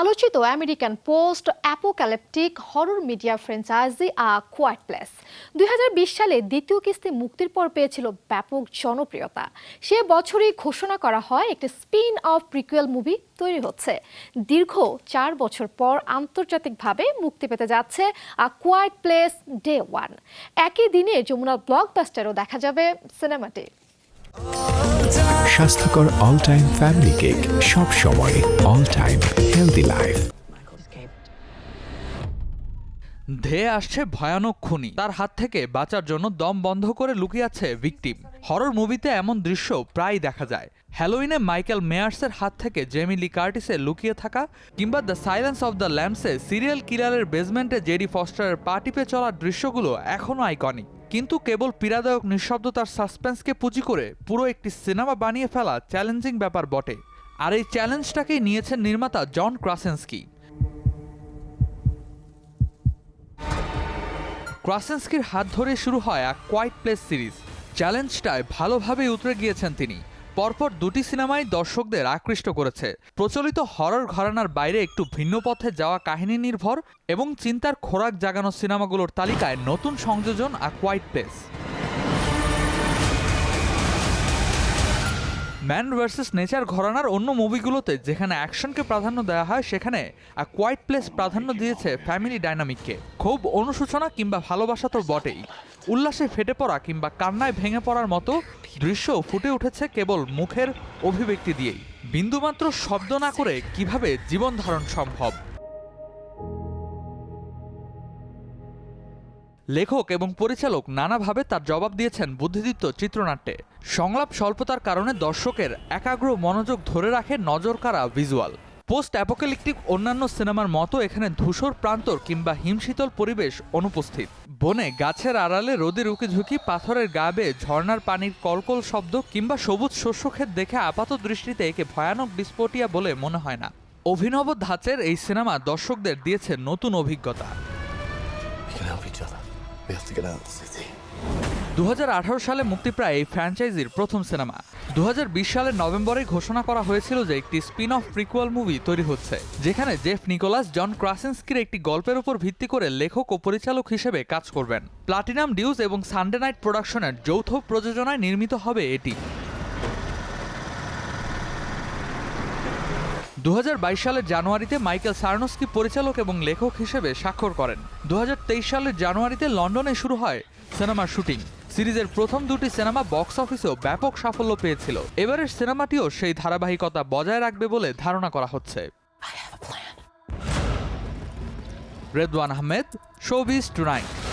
আলোচিত American post apocalyptic horror media franchise a quiet place দুই হাজার বিশ সালে দ্বিতীয় কিস্তি মুক্তির পর পেয়েছিল ব্যাপক জনপ্রিয়তা। সে বছরই ঘোষণা করা হয় একটি স্পিন অফ প্রিকুয়েল মুভি তৈরি হচ্ছে। দীর্ঘ চার বছর পর আন্তর্জাতিকভাবে মুক্তি পেতে যাচ্ছে a quiet place day one. একই দিনে যমুনা ব্লকবাস্টারও দেখা যাবে সিনেমাটি। স্বাস্থ্যকর অল টাইম ফ্যামিলি কেক সব সময় অল টাইম হেলদি লাইফ ধেয়ে আসছে ভয়ানক খুনি। তার হাত থেকে বাঁচার জন্য দম বন্ধ করে লুকিয়ে আছে ভিকটিম হরর মুভিতে এমন দৃশ্য প্রায় দেখা যায়। হ্যালোইনে মাইকেল মেয়ার্সের হাত থেকে জেমি লি কার্টিসে লুকিয়ে থাকা কিংবা দ্য সাইলেন্স অফ দ্য ল্যাম্পসে সিরিয়াল কিলারের বেসমেন্টে জেডি ফস্টারের পা টিপে চলার দৃশ্যগুলো এখনও আইকনিক কিন্তু কেবল পীড়াদায়ক নিঃশব্দতার সাসপেন্সকে পুঁজি করে পুরো একটি সিনেমা বানিয়ে ফেলা চ্যালেঞ্জিং ব্যাপার বটে। আর এই চ্যালেঞ্জটাকেই নিয়েছেন নির্মাতা জন ক্রাসেন্সকি। ক্রাসেন্সকির হাত ধরে শুরু হয় এক কোয়াইট প্লেস সিরিজ। চ্যালেঞ্জটায় ভালোভাবেই উতরে গিয়েছেন তিনি। পরপর দুটি সিনেমাই দর্শকদের আকৃষ্ট করেছে। প্রচলিত হরর ঘরানার বাইরে একটু ভিন্ন পথে যাওয়া কাহিনী নির্ভর এবং চিন্তার খোরাক জাগানো সিনেমাগুলোর তালিকায় নতুন সংযোজন a quiet place man versus nature ঘরানার অন্য মুভিগুলোতে যেখানে অ্যাকশনকে প্রাধান্য দেওয়া হয়, সেখানে আ কোয়াইট প্লেস প্রাধান্য দিয়েছে ফ্যামিলি ডাইনামিককে খুব অনুশোচনা কিংবা ভালোবাসা তো বটেই। উল্লাসে ফেটে পড়া কিংবা কান্নায় ভেঙে পড়ার মতো দৃশ্য ফুটে উঠেছে কেবল মুখের অভিব্যক্তি দিয়েই। বিন্দুমাত্র শব্দ না করে কীভাবে জীবন ধারণ সম্ভব? লেখক এবং পরিচালক নানাভাবে তার জবাব দিয়েছেন বুদ্ধিদীপ্ত চিত্রনাট্যে। সংলাপ স্বল্পতার কারণে দর্শকের একাগ্র মনোযোগ ধরে রাখে নজরকাড়া ভিজুয়াল। পোস্ট অ্যাপোক্যালিপটিক অন্যান্য সিনেমার মতো এখানে ধূসর প্রান্তর কিংবা হিমশীতল পরিবেশ অনুপস্থিত। বনে গাছের আড়ালে রোদের উকি ঝুঁকি, পাথরের গা বেয়ে ঝর্ণার পানির কলকল শব্দ কিংবা সবুজ শস্যক্ষেত দেখে আপাত দৃষ্টিতে একে ভয়ানক বিস্ফোটিয়া বলে মনে হয় না। অভিনব ধাঁচের এই সিনেমা দর্শকদের দিয়েছে নতুন অভিজ্ঞতা। দু সালে মুক্তিপ্রায় এই ফ্র্যাঞ্চাইজির প্রথম সিনেমা। দু হাজার বিশ সালের নভেম্বরে ঘোষণা করা হয়েছিল যে একটি স্পিন অফ প্রিকুয়াল মুভি তৈরি হচ্ছে, যেখানে জেফ নিকোলাস, জন ক্রাসেন্সকির একটি গল্পের উপর ভিত্তি করে লেখক ও পরিচালক হিসেবে কাজ করবেন। প্লাটিনাম ডিউজ এবং সানডে নাইট প্রোডাকশনের যৌথ প্রযোজনায় নির্মিত হবে এটি। দু হাজার বাইশ সালের জানুয়ারিতে মাইকেল সার্নস্কি পরিচালক এবং লেখক হিসেবে স্বাক্ষর করেন। দু সালের জানুয়ারিতে লন্ডনে শুরু হয় সিনেমার শুটিং। সিরিজের প্রথম দুটি সিনেমা বক্স অফিসেও ব্যাপক সাফল্য পেয়েছিল। এবারের সিনেমাটিও সেই ধারাবাহিকতা বজায় রাখবে বলে ধারণা করা হচ্ছে। Redwan Ahmed showbiz tonight.